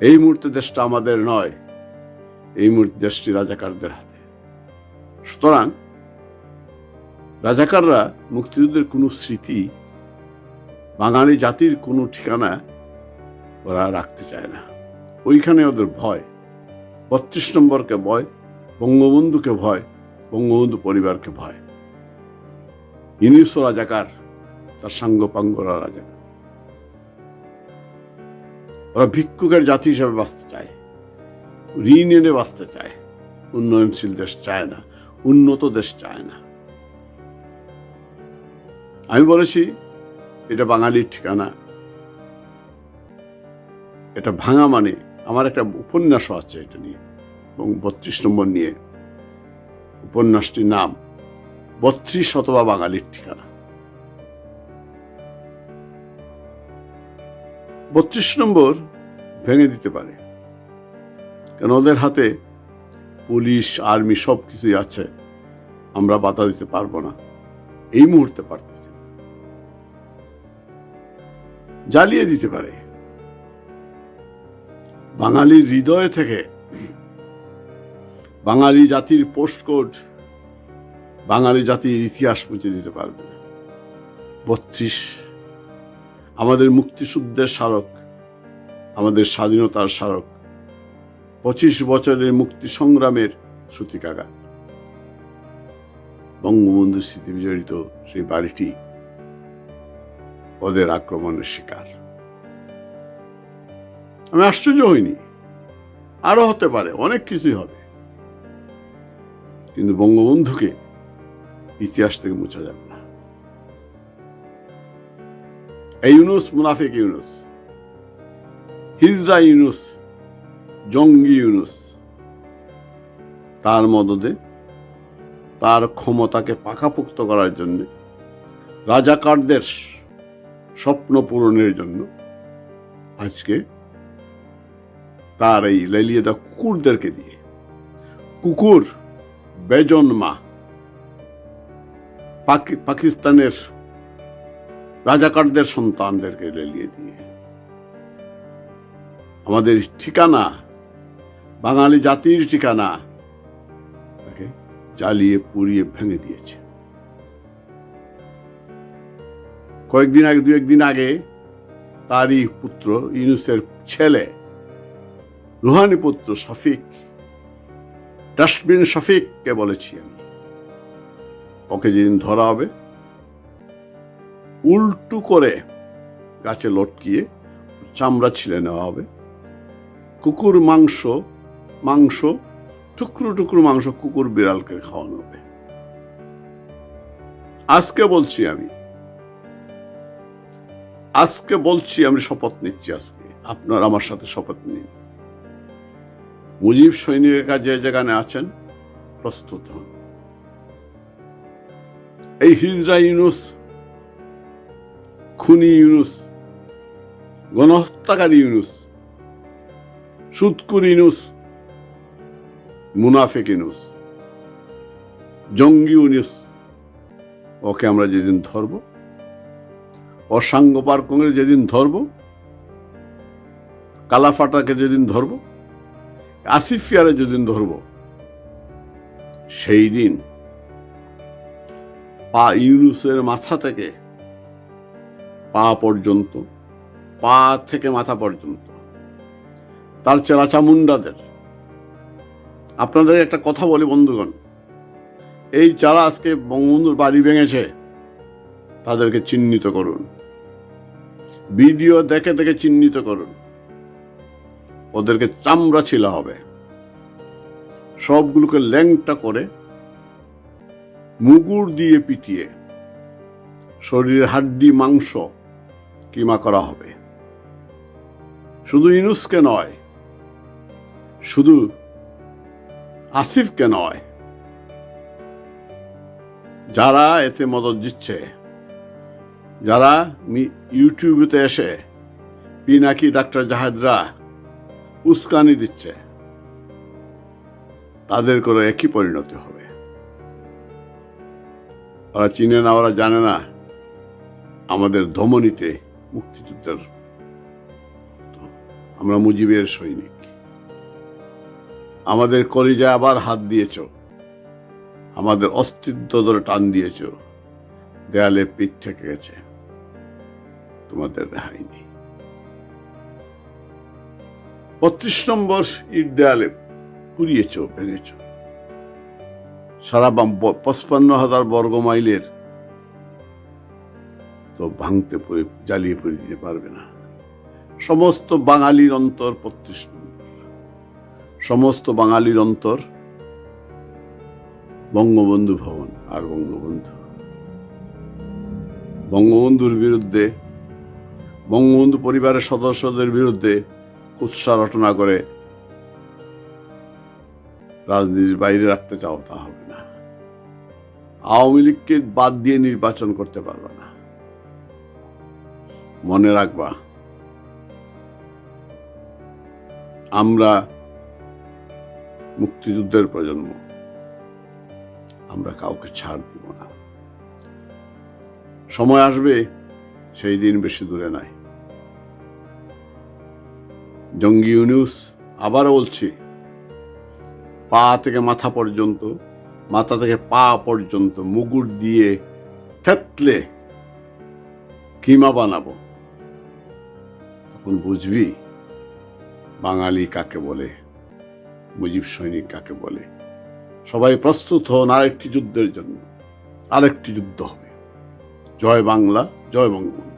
এই মুহূর্তে দেশটা আমাদের নয়, এই মুহূর্তে দেশটি রাজাকারদের হাতে। সুতরাং রাজাকাররা মুক্তিযুদ্ধের কোনো স্মৃতি, বাঙালি জাতির কোনো ঠিকানা ওরা রাখতে চায় না। ওইখানে ওদের ভয়, বত্রিশ নম্বরকে ভয়, বঙ্গবন্ধুকে ভয়, বঙ্গবন্ধু পরিবারকে ভয়। ইনিসও রাজাকার, তার সাঙ্গপাঙ্গরা রাজাকার। ওরা ভিক্ষুকের জাতি হিসাবে বাঁচতে চায়। ঋণ এনে বাঁচতে চায়। উন্নয়নশীল দেশ চায় না, উন্নত দেশ চায় না। আমি বলেছি, এটা বাঙালির ঠিকানা। এটা ভাঙা মানে আমার একটা উপন্যাসও আছে এটা নিয়ে, এবং বত্রিশ নম্বর নিয়ে। উপন্যাসটির নাম বত্রিশ শতবা বাঙালির ঠিকানা। বত্রিশ নম্বর ভেঙে দিতে পারে। কেন ওদের হাতে পুলিশ, আর্মি সব কিছুই আছে, আমরা বাধা দিতে পারব না। এই মুহূর্তে পারতেছি। জ্বালিয়ে দিতে পারে। বাঙালির হৃদয় থেকে বাঙালি জাতির পোস্টকোড বাঙালি জাতির ইতিহাস মুছে দিতে পারবে বত্রিশ আমাদের মুক্তিযুদ্ধের স্মারক, আমাদের স্বাধীনতার স্মারক, পঁচিশ বছরের মুক্তি সংগ্রামের সূতিকাগার। বঙ্গবন্ধুর স্মৃতি বিজড়িত সেই বাড়িটি ওদের আক্রমণের শিকার। আমি আশ্চর্য হইনি। আরও হতে পারে, অনেক কিছুই হবে। কিন্তু বঙ্গবন্ধুকে ইতিহাস থেকে মোছা যাবে না। ইউনুস মুনাফিক ইউনুস হিজরা ইউনুস জঙ্গি ইউনুস তার মদদে, তার ক্ষমতাকে পাকাপোক্ত করার জন্য, রাজাকারদের স্বপ্ন পূরণের জন্য আজকে তার এই লেলিয়ে দেওয়া কুকুরদেরকে দিয়ে, কুকুর বেজন মা পাকি- পাকিস্তানের রাজাকারদের সন্তানদেরকে লেলিয়ে দিয়ে। আমাদের ঠিকানা, বাঙালি জাতির ঠিকানা, তাকে জ্বালিয়ে পুড়িয়ে ভেঙে দিয়েছে। কয়েকদিন আগে দু একদিন আগে, তারই পুত্র ইউনুসের ছেলে, রুহানি পুত্র শফিক, ডাস্টবিন শফিককে বলেছি আমি। ওকে যেদিন ধরা হবে উল্টু করে গাছে লটকিয়ে চামড়া ছিলে নেওয়া হবে। কুকুর, মাংস মাংস, টুকরো টুকরো মাংস কুকুর বিড়ালকে খাওয়ানো হবে। আজকে বলছি আমি, আজকে বলছি আমি শপথ নিচ্ছি আজকে। আপনার আমার সাথে শপথ নিন। মুজিব সৈনিকের কাজে যেখানে আছেন, প্রস্তুত হন। এই হিজরা ইউনুস খুনি ইউনুস, গণহত্যাকারী ইউনুস, সুৎকুর ইউনুস, মুনাফেক ইউনুস, জঙ্গি ইউনুস। ওকে আমরা যেদিন ধরব, অসাঙ্গ পার্কঙ্গের যেদিন ধরব, কালাফাটাকে যেদিন ধরব আসিফিয়ারে যেদিন ধরব, সেই দিন পা ইউনুসের মাথা থেকে পা পর্যন্ত, পা থেকে মাথা পর্যন্ত। তার চেলা চামুন্ডাদের আপনাদের একটা কথা বলি, বন্ধুগণ। এই যারা আজকে বঙ্গবন্ধুর বাড়ি ভেঙেছে, তাদেরকে চিহ্নিত করুন। ভিডিও দেখে দেখে চিহ্নিত করুন। ওদেরকে চামড়া ছিলা হবে। সবগুলোকে ল্যাংটা করে মুগুর দিয়ে পিটিয়ে, শরীরের হাড্ডি, মাংস কিমা করা হবে। শুধু ইনুসকে নয়, শুধু আসিফকে নয়, যারা এতে মদত দিচ্ছে, যারা ইউটিউবেতে এসে পিনাকি ডাক্তার জাহেদরা উস্কানি দিচ্ছে, তাদের করে একই পরিণতি হবে। ওরা চিনে না, ওরা জানে না, আমাদের ধমনীতে মুক্তিযুদ্ধের। আমরা মুজিবের সৈনিক। আমাদের কলিজা আবার হাত দিয়েছ। আমাদের অস্তিত্ব ধরে টান দিয়েছ। দেয়ালে পিঠ ঠেকে গেছে। তোমাদের রেহাই নেই। বত্রিশ নম্বর ইট দেয়ালে পুড়িয়েছ, ভেঙেছ। সারা পঁচপান্ন হাজার বর্গ মাইলের ভাঙতে জ্বালিয়ে পড়ে দিতে পারবে না। সমস্ত বাঙালির অন্তর বত্রিশ সমস্ত বাঙালির অন্তর বঙ্গবন্ধু ভবন আর বঙ্গবন্ধু। বঙ্গবন্ধুর বিরুদ্ধে, বঙ্গবন্ধু পরিবারের সদস্যদের বিরুদ্ধে কুৎসা রটনা করে রাজনীতির বাইরে রাখতে চাও তা হবে না। আওয়ামী লীগকে বাদ দিয়ে নির্বাচন করতে পারবে না। মনে রাখবা, আমরা মুক্তিযুদ্ধের প্রজন্ম, আমরা কাউকে ছাড় দিব না। সময় আসবে, সেই দিন বেশি দূরে নাই। জঙ্গি ইউনিউস আবারও বলছি, পা থেকে মাথা পর্যন্ত, মাথা থেকে পা পর্যন্ত মুগুর দিয়ে থেতলে কিমা বানাবো। তখন বুঝবি বাঙালি কাকে বলে, মুজিব সৈনিক কাকে বলে। সবাই প্রস্তুত হন আরেকটি যুদ্ধের জন্য, আরেকটি যুদ্ধ হবে। জয় বাংলা, জয় বঙ্গবন্ধু।